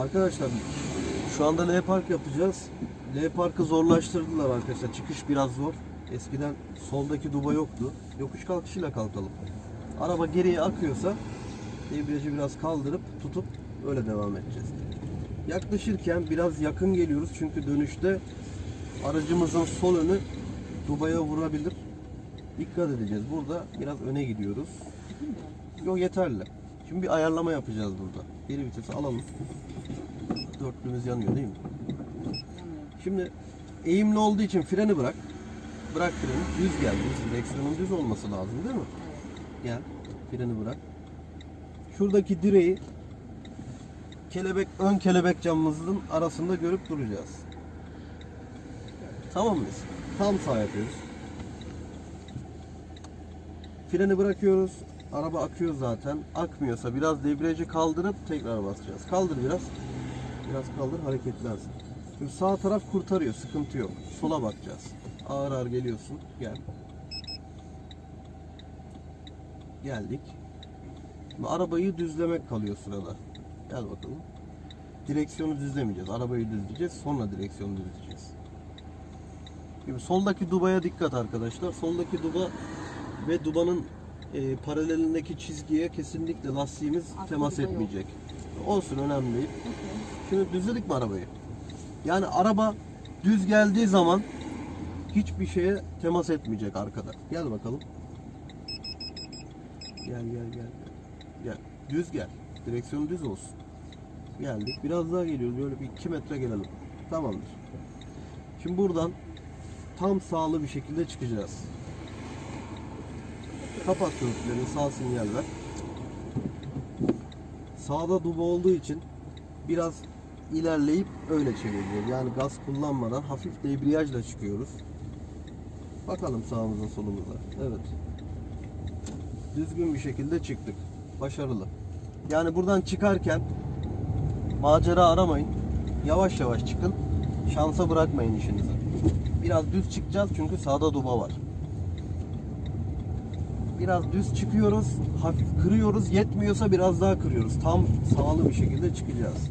Arkadaşlar şu anda L park yapacağız. L parkı zorlaştırdılar arkadaşlar. Çıkış biraz zor. Eskiden soldaki duba yoktu. Yokuş kalkışıyla kalkalım. Araba geriye akıyorsa debriyajı biraz kaldırıp tutup öyle devam edeceğiz. Yaklaşırken biraz yakın geliyoruz çünkü dönüşte aracımızın sol önü dubaya vurabilir. Dikkat edeceğiz. Burada biraz öne gidiyoruz. Yok yeterli. Şimdi bir ayarlama yapacağız burada. Geri vitesi alalım. Dörtlümüz yanıyor değil mi? Şimdi eğimli olduğu için freni bırak. Bırak freni. Düz gel. Düz. Direksiyonun düz olması lazım değil mi? Gel. Freni bırak. Şuradaki direği kelebek ön kelebek camımızın arasında görüp duracağız. Tamam mıyız? Tam sağ yapıyoruz. Freni bırakıyoruz. Araba akıyor zaten. Akmıyorsa biraz debriyajı kaldırıp tekrar basacağız. Kaldır biraz. Biraz kaldır hareketlensin. Şimdi sağ taraf kurtarıyor. Sıkıntı yok. Sola bakacağız. Ağır ağır geliyorsun. Gel. Geldik. Şimdi arabayı düzlemek kalıyor sırada. Gel bakalım. Direksiyonu düzlemeyeceğiz. Arabayı düzleyeceğiz. Sonra direksiyonu düzleyeceğiz. Şimdi soldaki dubaya dikkat arkadaşlar. Soldaki duba ve dubanın e, paralelindeki çizgiye kesinlikle lastiğimiz Arka temas duba yok. etmeyecek. Olsun önemli değil. Okey. Şimdi düzledik mi arabayı? Yani araba düz geldiği zaman hiçbir şeye temas etmeyecek arkada. Gel bakalım. Gel gel gel. Gel. Düz gel. Direksiyon düz olsun. Geldik. Biraz daha geliyoruz. Böyle bir 2 metre gelelim. Tamamdır. Şimdi buradan tam sağlı bir şekilde çıkacağız. Kapat körüklerini. Sağ sinyal ver. Sağda duba olduğu için biraz ilerleyip öyle çeviriyoruz. Yani gaz kullanmadan hafif debriyajla çıkıyoruz. Bakalım sağımıza solumuza. Evet. Düzgün bir şekilde çıktık. Başarılı. Yani buradan çıkarken macera aramayın. Yavaş yavaş çıkın. Şansa bırakmayın işinizi. Biraz düz çıkacağız çünkü sağda duba var. Biraz düz çıkıyoruz, hafif kırıyoruz. Yetmiyorsa biraz daha kırıyoruz. Tam sağlı bir şekilde çıkacağız.